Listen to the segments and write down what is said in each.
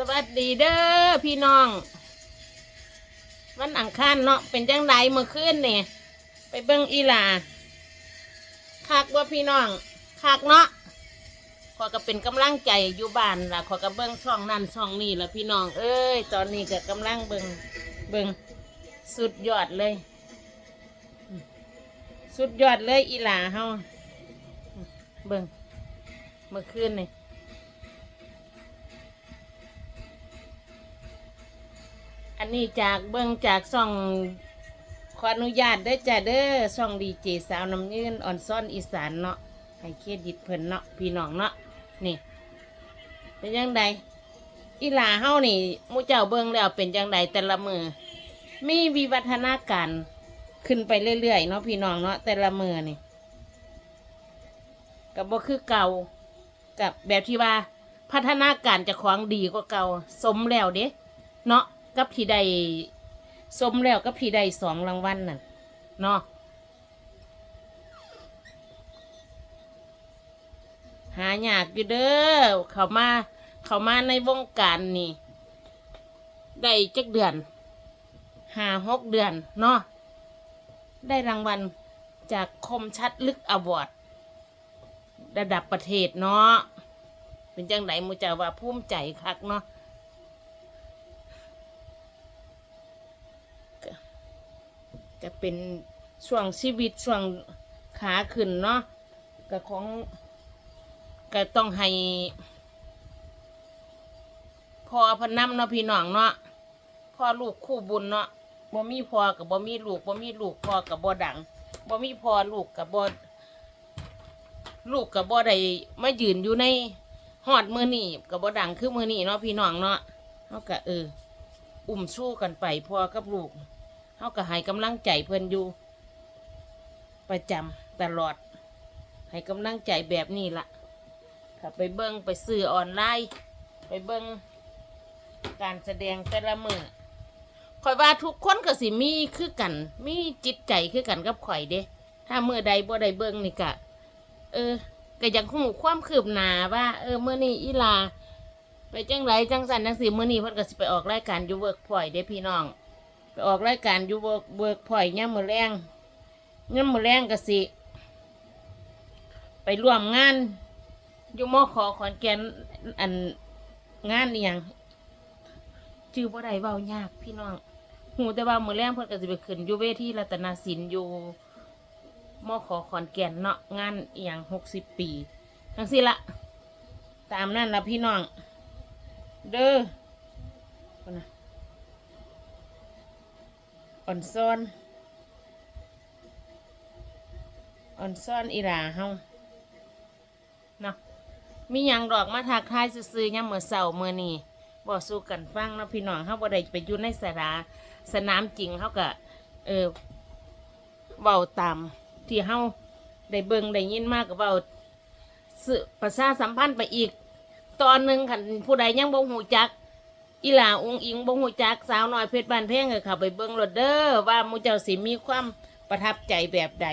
สวัสดีเด้อพี่น้อง วันอังคารเนาะเป็นจังไดเมื่อคืนเนี่ยไปเบิ่งอีหลาคักว่าพี่น้องคักเนาะขอก็เป็นกำลังใจอยู่บ้านล่ะขอก็เบิ่งช่องนั่นช่องนี่ล่ะพี่น้อง เอ้ย ตอนนี้ก็กำลังเบิ่งเบิ่งสุดยอดเลย สุดยอดเลยอีหลาเฮาเบิ่งเมื่อคืนเนี่ย อันนี้จากเบิ้งจากซ่องขออนุญาตได้จ้ะเด้อซ่องดีเจสาวน้ำยืนอ่อนซ่อนอีสานเนาะให้เครดิตเพิ่นเนาะพี่น้องเนาะนี่ เป็นยังไงอีหลาเฮานี่มูเจ้าเบิ้งแล้วเป็นยังไงแต่ละมือมีวิวัฒนาการขึ้นไปเรื่อยๆเนาะพี่น้องเนาะแต่ละมือนี่กับบ่คือเก่ากับแบบที่ว่าพัฒนาการจะของดีกว่าเก่าสมแล้วเด้เนาะ กับที่ได้สมแล้วกับที่ได้สองรางวัลน่ะเนาะหายากอยู่เด้อเขามา เขามาในวงการนี่ ได้จักเดือนหาหกเดือนเนาะได้รางวัลจากคมชัดลึกอวอร์ดระดับประเทศเนาะเป็นจังไดมูจะว่าภูมิใจคักเนาะ ก็เป็นช่วงชีวิตช่วงขาขึ้นเนาะก็ของก็ต้องให้พ่อพนนำเนาะพี่น้องเนาะพ่อลูกคู่บุญเนาะบ่มีพ่อกับบ่มีลูกบ่มีลูกพ่อกับบ่ดังบ่มีพ่อลูกกับบ่ลูกกับบ่ได้มายืนอยู่ในหอดมือนี่กับบ่ดังคือมือนี่เนาะพี่น้องเนาะเฮาก็เออ อุ้มสู้กันไปพ่อกับลูก เขาก็ให้กำลังใจเพื่อนอยู่ ประจำตลอด ให้กำลังใจแบบนี้ละถ้าไปเบิ้งไปซื้อออนไลน์ ไปเบิ้งการแสดงแต่ละมือคอยว่าทุกคนก็สิมีคือกัน มีจิตใจคือกันกับข่อยเด้ ถ้าเมื่อใดบ่ได้เบิ้งนี่กะ เออก็อยากหูความคืบหนาว่า เออเมื่อนี้อีลา ไปจังไรจังสันจังสีเมื่อนี้เพิ่นก็สิไปออกรายการยูเวิร์กพอยเด้พี่น้อง ออกรายการอยู่เวิกเวิกพอยย่ามมือแรงย่ามมือแรงกสิ ไปร่วมงานอยู่มอขอขอนแก่นอันงานอหย่างชื่อบ่ได้เว้ายากพี่น้องหูแต่ว่ามือแรงเพิ่นก็สิไปขึ้นอยู่เวทีรัตนศิลป์อยู่มอขอขอนแก่นเนาะงานอหย่างหกสิบปีทั้งสิละตามนั่นละพี่น้อง เด้อนะ อ่อนซอนอ่อนซอนอีหลาเฮาเนาะมียังดอกมาทักทายซื่อๆยามมื้อเช้ามื้อนี้บ่สู้กันฟังเนาะพี่น้องเฮาบ่ได้ไปอยู่ในสาราสนามจริงเฮาก็เออเว้าตามที่เฮาได้เบิ่งได้ยินมากก็เว้าสื่อประชาสัมพันธ์ไปอีก ตอนหนึงคันผู้ใดยังบ่ฮู้จัก อีหลาองอิงบงหูจักสาวน้อยเพชรบ้านแพงก็เข้าไปเบิ่งรถเด้อว่ามูเจ้าสิมีความประทับใจแบบใด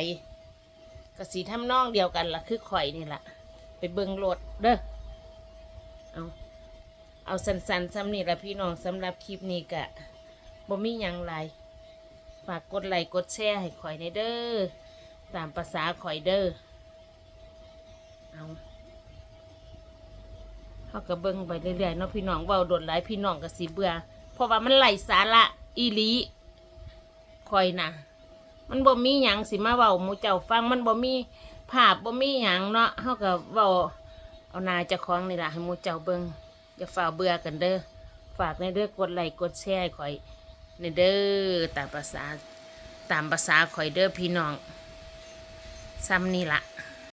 ก็สีทำนองเดียวกันล่ะ คือข่อยนี่ล่ะ ไปเบิ่งรถเด้อเอาเอาสันๆซ้ำนี่ละพี่น้องสำหรับคลิปนี้กะบ่มีหยังไรฝากกดไลค์กดแชร์ให้ข่อยในเด้อตามภาษาข่อยเด้อเอา เขาก็เบิ่งไปเรื่อยๆเนาะพี่น้องเว้าโดนหลายพี่น้องก็สิเบื่อเพราะว่ามันไร้สาระอีหลีคอยนะมันบ่มีหยังสิมาเว้าหมูเจ้าฟังมันบ่มีภาพบ่มีหยังเนาะเฮาก็เว้าเอาหนาเจ้าของนี่ล่ะให้หมูเจ้าเบิ่งอย่าฝ่าเบื่อกันเด้อฝากในเด้อกดไลค์กดแชร์ให้ข่อยในเด้อตามภาษาตามภาษาข่อยเด้อพี่น้องซ้ำนี่ล่ะ